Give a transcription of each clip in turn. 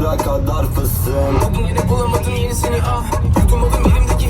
Dudaklara kadar fıstığım Bugün yine bulamadım yenisini ah Yutamadım elimdeki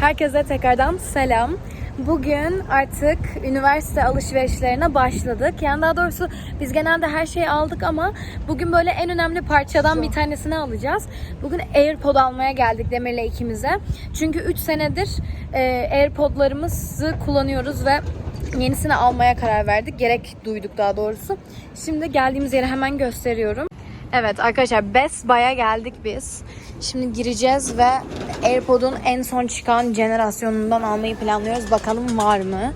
Herkese tekrardan selam. Bugün artık üniversite alışverişlerine başladık. Yani daha doğrusu biz genelde her şeyi aldık ama bugün böyle en önemli parçadan bir tanesini alacağız. Bugün AirPod almaya geldik Demir'le ikimize. Çünkü 3 senedir e, AirPod'larımızı kullanıyoruz ve yenisini almaya karar verdik. Gerek duyduk daha doğrusu. Şimdi geldiğimiz yeri hemen gösteriyorum. Evet arkadaşlar Best Buy'a geldik biz. Şimdi gireceğiz ve AirPod'un en son çıkan jenerasyonundan almayı planlıyoruz. Bakalım var mı?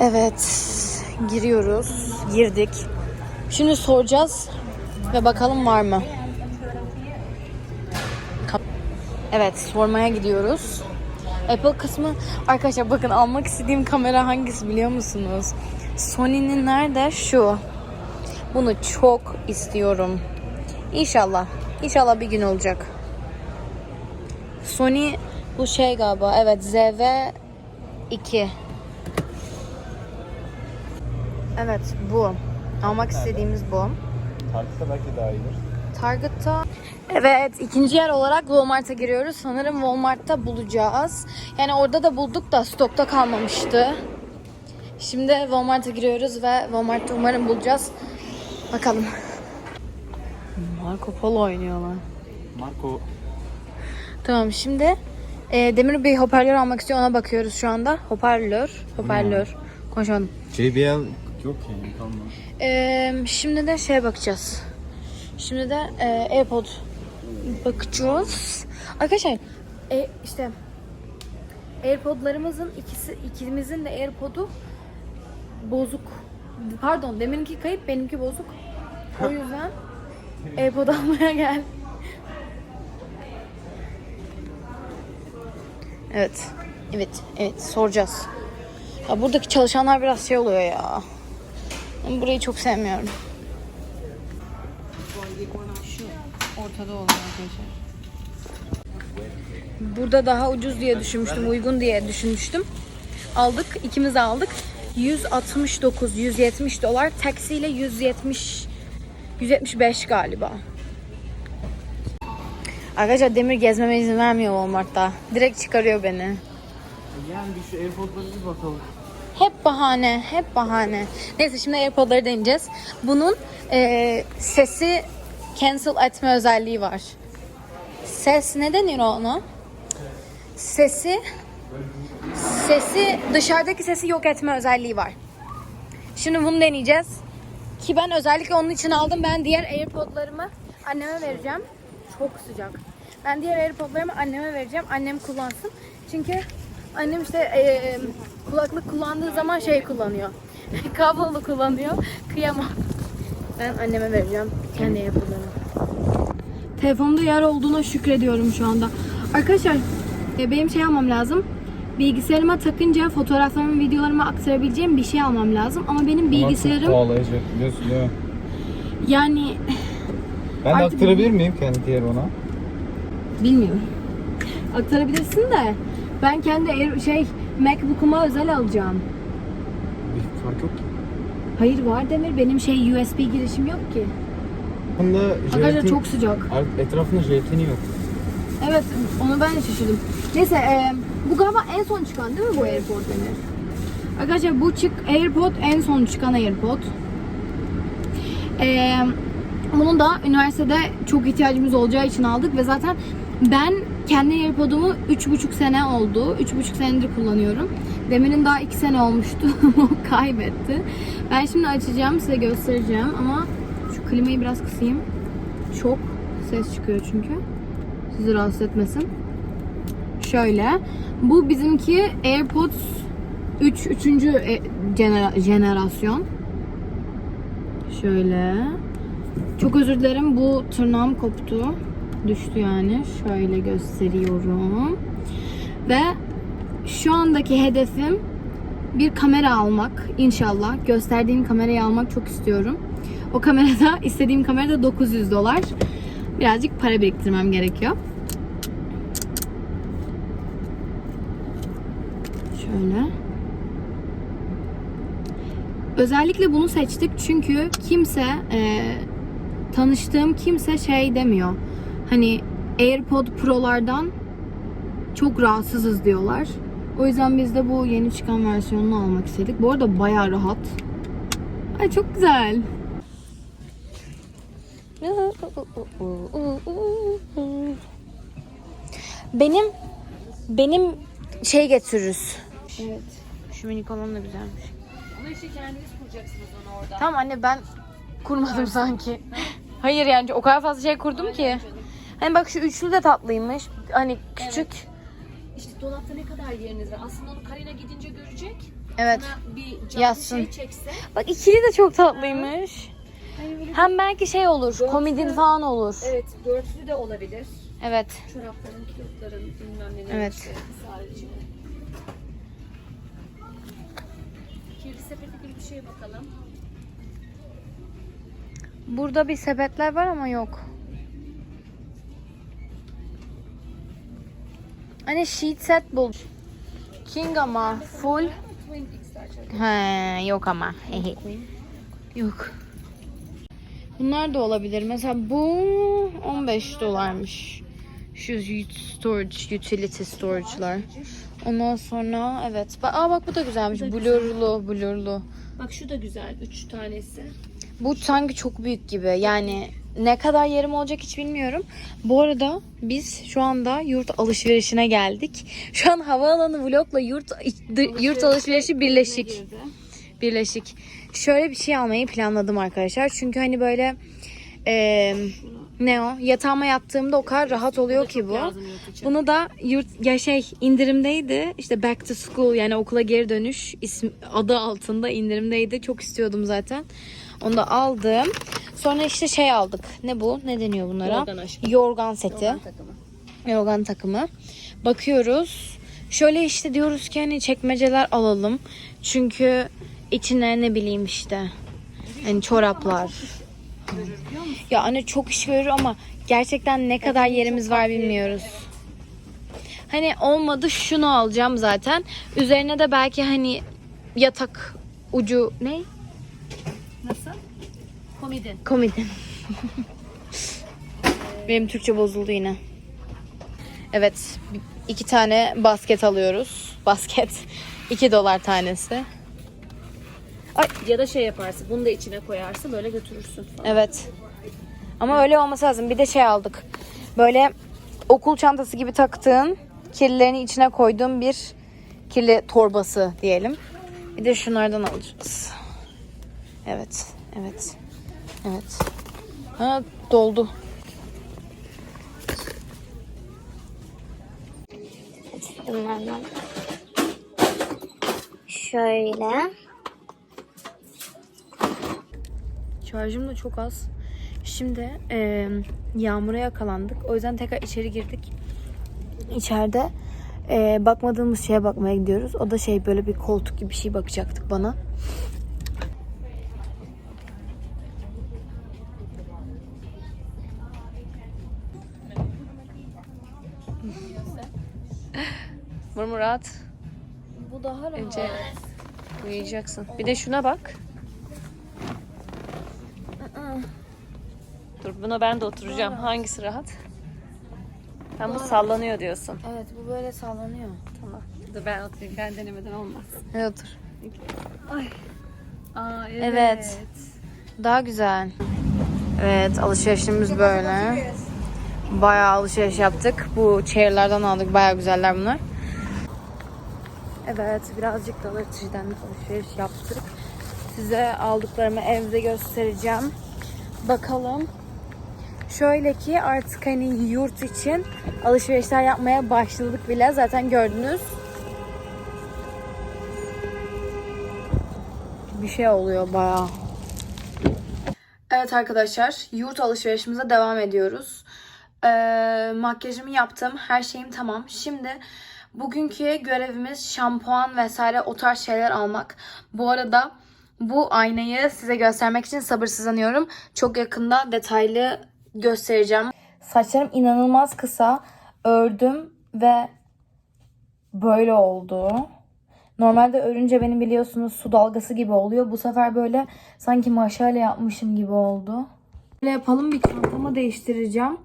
Evet. Giriyoruz. Girdik. Şimdi soracağız ve bakalım var mı? Evet, sormaya gidiyoruz. Apple kısmı arkadaşlar bakın almak istediğim kamera hangisi biliyor musunuz? Sony'nin nerede? Şu. Bunu çok istiyorum. İnşallah. İnşallah bir gün olacak. Sony bu şey galiba. Evet ZV2. Evet bu. Almak istediğimiz bu. Tartıda belki daha iyidir. Target'ta Evet ikinci yer olarak Walmart'a giriyoruz. Sanırım Walmart'ta bulacağız. Yani orada da bulduk da stokta kalmamıştı. Şimdi Walmart'a giriyoruz ve Walmart'ta umarım bulacağız. Bakalım. Marco Polo oynuyorlar. Marco Tamam şimdi e, Demir bir hoparlör almak istiyor ona bakıyoruz şu anda. Hoparlör. Hoparlör. Konuşamadım. JBL yok yani kalmadı. Ee, şimdi de şeye bakacağız. Şimdi de e, AirPod bakacağız. Arkadaşlar e, işte AirPod'larımızın ikisi ikimizin de AirPod'u bozuk. Pardon deminki kayıp benimki bozuk. O yüzden AirPod almaya gel. Evet. Evet. Evet. Soracağız. Ya buradaki çalışanlar biraz şey oluyor ya. Ben burayı çok sevmiyorum. Şu ortada olan arkadaşlar. Burada daha ucuz diye düşünmüştüm, uygun diye düşünmüştüm. Aldık, ikimiz aldık. 169, 170 dolar. Taksiyle 170, 175 galiba. Arkadaşlar Demir gezmeme izin vermiyor Walmart'ta. Direkt çıkarıyor beni. Yani bir şu AirPod'lara bir bakalım. Hep bahane, hep bahane. Neyse şimdi AirPod'ları deneyeceğiz. Bunun e, sesi cancel etme özelliği var. Ses ne deniyor ona? Sesi sesi dışarıdaki sesi yok etme özelliği var. Şimdi bunu deneyeceğiz. Ki ben özellikle onun için aldım. Ben diğer AirPod'larımı anneme vereceğim. Çok sıcak. Ben diğer AirPod'larımı anneme vereceğim. Annem kullansın. Çünkü annem işte e, kulaklık kullandığı zaman şey kullanıyor. Kablolu kullanıyor. Kıyamam. Ben anneme vereceğim. Kendi AirPod'larımı. Telefonda yer olduğuna şükrediyorum şu anda. Arkadaşlar e, benim şey almam lazım. Bilgisayarıma takınca fotoğraflarımı, videolarımı aktarabileceğim bir şey almam lazım. Ama benim bilgisayarım Bağlayacak biliyorsun değil mi? yani Ben de aktarabilir miyim kendi telefona? bilmiyorum. Aktarabilirsin de ben kendi şey MacBook'uma özel alacağım. Bir fark yok ki. Hayır var Demir benim şey USB girişim yok ki. Bunda Arkadaşlar jelatin, çok sıcak. etrafında jelatini yok. Evet onu ben de şaşırdım. Neyse e, bu galiba en son çıkan değil mi bu AirPod Demir? Arkadaşlar bu çık AirPod en son çıkan AirPod. E, bunu da üniversitede çok ihtiyacımız olacağı için aldık ve zaten ben kendi AirPod'umu 3,5 sene oldu. 3,5 senedir kullanıyorum. Demir'in daha 2 sene olmuştu. kaybetti. Ben şimdi açacağım size göstereceğim ama şu klimayı biraz kısayım. Çok ses çıkıyor çünkü sizi rahatsız etmesin. Şöyle. Bu bizimki AirPods 3 3. e, jenera- jenerasyon. Şöyle. Çok özür dilerim. Bu tırnağım koptu. Düştü yani. Şöyle gösteriyorum. Ve şu andaki hedefim bir kamera almak. İnşallah. Gösterdiğim kamerayı almak çok istiyorum. O kamerada istediğim kamerada 900 dolar. Birazcık para biriktirmem gerekiyor. Şöyle. Özellikle bunu seçtik çünkü kimse e, tanıştığım kimse şey demiyor. Hani AirPod Pro'lardan çok rahatsızız diyorlar. O yüzden biz de bu yeni çıkan versiyonunu almak istedik. Bu arada bayağı rahat. Ay çok güzel. Benim benim şey getiririz. Evet. Şu minik olan da güzelmiş. Ama işte kendiniz kuracaksınız onu orada. Tamam anne ben kurmadım sanki. Hayır yani o kadar fazla şey kurdum ki. Hani bak şu üçlü de tatlıymış. Hani küçük. İşte dolapta ne kadar yeriniz var. Aslında onu Karina gidince görecek. Evet. Sana bir canlı Yazsın. şey çekse. Bak ikili de çok tatlıymış. Hem belki şey olur. Komedin falan olur. Evet dörtlü de olabilir. Evet. Çorapların, kilotların bilmem neler Evet. işte sadece. Kirli sepeti gibi bir şeye bakalım. Burada bir sepetler var ama yok. Hani sheet set bul. King ama full. He yok ama. yok. Bunlar da olabilir. Mesela bu 15 dolarmış. Şu storage, utility storage'lar. Ondan sonra evet. Aa bak bu da güzelmiş. Blurlu, blurlu. Bak şu da güzel. Üç tanesi. Bu sanki çok büyük gibi. Yani ne kadar yerim olacak hiç bilmiyorum. Bu arada biz şu anda yurt alışverişine geldik. Şu an havaalanı vlogla yurt yurt alışverişi birleşik. Birleşik. Şöyle bir şey almayı planladım arkadaşlar. Çünkü hani böyle eee, ne o? Yatağıma yattığımda o kadar rahat oluyor ki bu. Bunu da yurt ya şey indirimdeydi. İşte back to school yani okula geri dönüş ismi, adı altında indirimdeydi. Çok istiyordum zaten. Onu da aldım. Sonra işte şey aldık. Ne bu? Ne deniyor bunlara? Yorgan aşkım. Yorgan seti. Yorgan takımı. Yorgan takımı. Bakıyoruz. Şöyle işte diyoruz ki hani çekmeceler alalım. Çünkü içine ne bileyim işte hani çoraplar. Ya anne çok iş görür ama gerçekten ne kadar yerimiz var bilmiyoruz. Hani olmadı şunu alacağım zaten. Üzerine de belki hani yatak ucu ne? Nasıl? Komedin. Komedi. Benim Türkçe bozuldu yine. Evet. iki tane basket alıyoruz. Basket. 2 dolar tanesi. Ya da şey yaparsın. Bunu da içine koyarsın. Böyle götürürsün. falan. Evet. Ama öyle olması lazım. Bir de şey aldık. Böyle okul çantası gibi taktığın, kirlilerini içine koyduğun bir kirli torbası diyelim. Bir de şunlardan alacağız. Evet. Evet. Evet. Ha doldu. bunlardan. Şöyle. Şarjım da çok az. Şimdi e, yağmura yakalandık. O yüzden tekrar içeri girdik. İçeride e, bakmadığımız şeye bakmaya gidiyoruz. O da şey böyle bir koltuk gibi bir şey bakacaktık bana. Murmurat. Bu daha rahat. Ece. Uyuyacaksın. Bir de şuna bak. Dur buna ben de oturacağım. Hangisi rahat? Sen bu sallanıyor diyorsun. Evet bu böyle sallanıyor. Tamam. Dur ben oturayım. Ben denemeden olmaz. Evet otur. Aa Evet. Daha güzel. Evet alışverişimiz böyle. Bayağı alışveriş yaptık. Bu chair'lardan aldık. Bayağı güzeller bunlar. Evet birazcık Tree'den alışveriş yaptık. Size aldıklarımı evde göstereceğim. Bakalım. Şöyle ki artık hani yurt için alışverişler yapmaya başladık bile. Zaten gördünüz. Bir şey oluyor bayağı. Evet arkadaşlar, yurt alışverişimize devam ediyoruz. Ee, makyajımı yaptım, her şeyim tamam. Şimdi bugünkü görevimiz şampuan vesaire o tarz şeyler almak. Bu arada bu aynayı size göstermek için sabırsızlanıyorum. Çok yakında detaylı göstereceğim. Saçlarım inanılmaz kısa. Ördüm ve böyle oldu. Normalde örünce benim biliyorsunuz su dalgası gibi oluyor. Bu sefer böyle sanki maşayla yapmışım gibi oldu. Böyle yapalım bir çantamı değiştireceğim.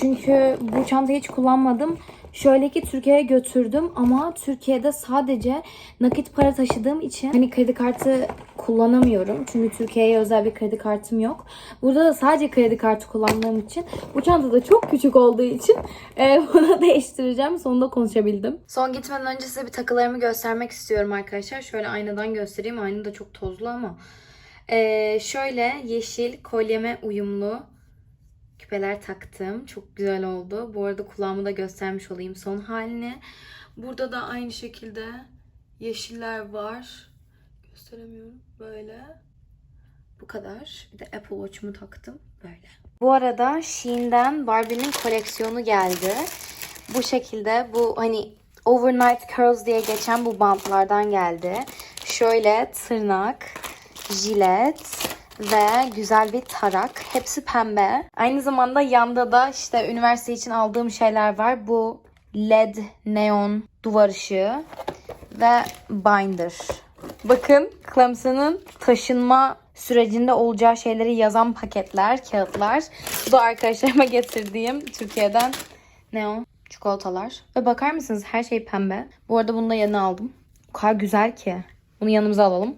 Çünkü bu çantayı hiç kullanmadım. Şöyle ki Türkiye'ye götürdüm ama Türkiye'de sadece nakit para taşıdığım için hani kredi kartı kullanamıyorum. Çünkü Türkiye'ye özel bir kredi kartım yok. Burada da sadece kredi kartı kullandığım için bu çanta da çok küçük olduğu için e, bunu değiştireceğim. Sonunda konuşabildim. Son gitmeden önce size bir takılarımı göstermek istiyorum arkadaşlar. Şöyle aynadan göstereyim. Ayna da çok tozlu ama. Ee, şöyle yeşil kolyeme uyumlu küpeler taktım. Çok güzel oldu. Bu arada kulağımı da göstermiş olayım son halini. Burada da aynı şekilde yeşiller var. Gösteremiyorum. Böyle. Bu kadar. Bir de Apple Watch'umu taktım. Böyle. Bu arada Shein'den Barbie'nin koleksiyonu geldi. Bu şekilde bu hani overnight curls diye geçen bu bantlardan geldi. Şöyle tırnak, jilet ve güzel bir tarak. Hepsi pembe. Aynı zamanda yanda da işte üniversite için aldığım şeyler var. Bu led neon duvar ışığı ve binder. Bakın Clemson'ın taşınma sürecinde olacağı şeyleri yazan paketler, kağıtlar. Bu da arkadaşlarıma getirdiğim Türkiye'den neon çikolatalar. Ve bakar mısınız her şey pembe. Bu arada bunu da yanına aldım. O kadar güzel ki. Bunu yanımıza alalım.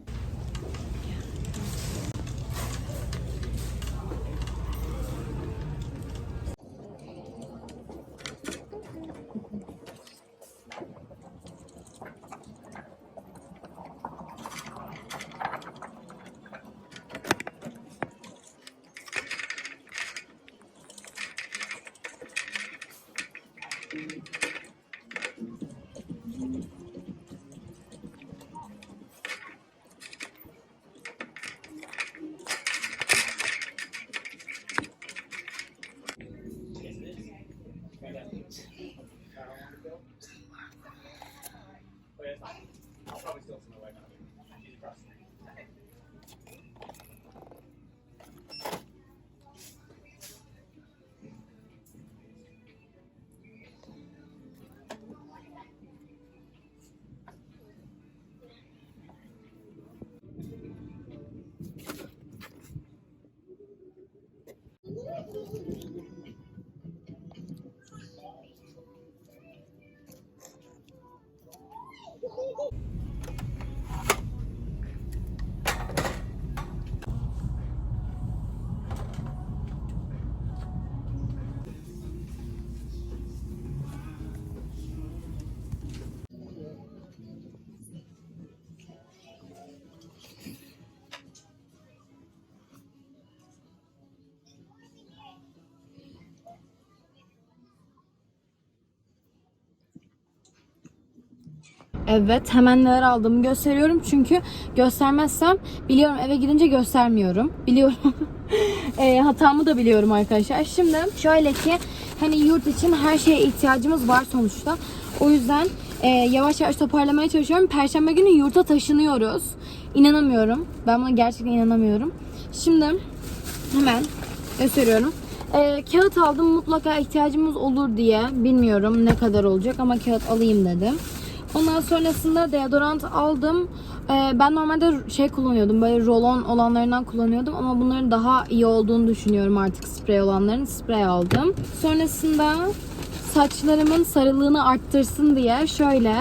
Evet hemen neler aldığımı gösteriyorum. Çünkü göstermezsem biliyorum eve gidince göstermiyorum. Biliyorum. e, hatamı da biliyorum arkadaşlar. Şimdi şöyle ki hani yurt için her şeye ihtiyacımız var sonuçta. O yüzden e, yavaş yavaş toparlamaya çalışıyorum. Perşembe günü yurta taşınıyoruz. İnanamıyorum. Ben buna gerçekten inanamıyorum. Şimdi hemen gösteriyorum. E, kağıt aldım mutlaka ihtiyacımız olur diye. Bilmiyorum ne kadar olacak ama kağıt alayım dedim. Ondan sonrasında deodorant aldım. Ee, ben normalde şey kullanıyordum. Böyle rolon olanlarından kullanıyordum. Ama bunların daha iyi olduğunu düşünüyorum artık sprey olanların. Sprey aldım. Sonrasında saçlarımın sarılığını arttırsın diye şöyle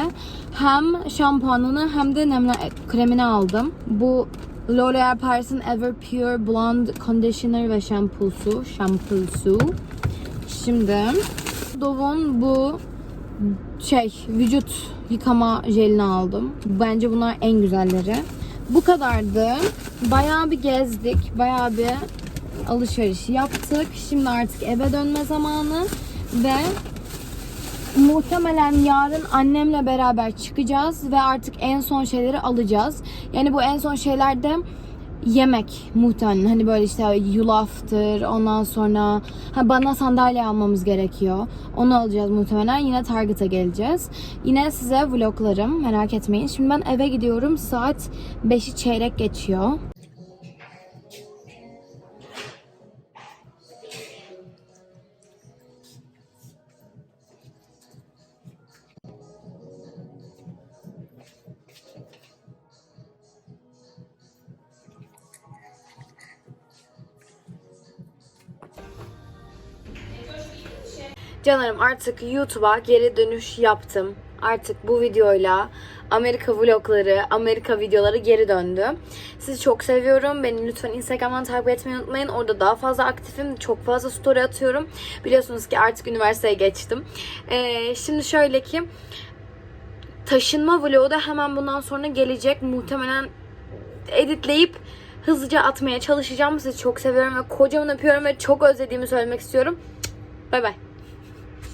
hem şampuanını hem de nemle kremini aldım. Bu L'Oreal Paris'in Ever Pure Blonde Conditioner ve şampusu. Şampusu. Şimdi Dove'un bu şey vücut yıkama jelini aldım. Bence bunlar en güzelleri. Bu kadardı. Bayağı bir gezdik. Bayağı bir alışveriş yaptık. Şimdi artık eve dönme zamanı ve muhtemelen yarın annemle beraber çıkacağız ve artık en son şeyleri alacağız. Yani bu en son şeylerde yemek muhtemelen hani böyle işte yulaftır ondan sonra ha bana sandalye almamız gerekiyor. Onu alacağız muhtemelen. Yine Target'a geleceğiz. Yine size vloglarım merak etmeyin. Şimdi ben eve gidiyorum. Saat 5'i çeyrek geçiyor. Canlarım artık YouTube'a geri dönüş yaptım. Artık bu videoyla Amerika vlogları, Amerika videoları geri döndü. Sizi çok seviyorum. Beni lütfen Instagram'dan takip etmeyi unutmayın. Orada daha fazla aktifim. Çok fazla story atıyorum. Biliyorsunuz ki artık üniversiteye geçtim. Ee, şimdi şöyle ki taşınma vlogu da hemen bundan sonra gelecek. Muhtemelen editleyip hızlıca atmaya çalışacağım. Sizi çok seviyorum ve kocaman öpüyorum ve çok özlediğimi söylemek istiyorum. Bay bay.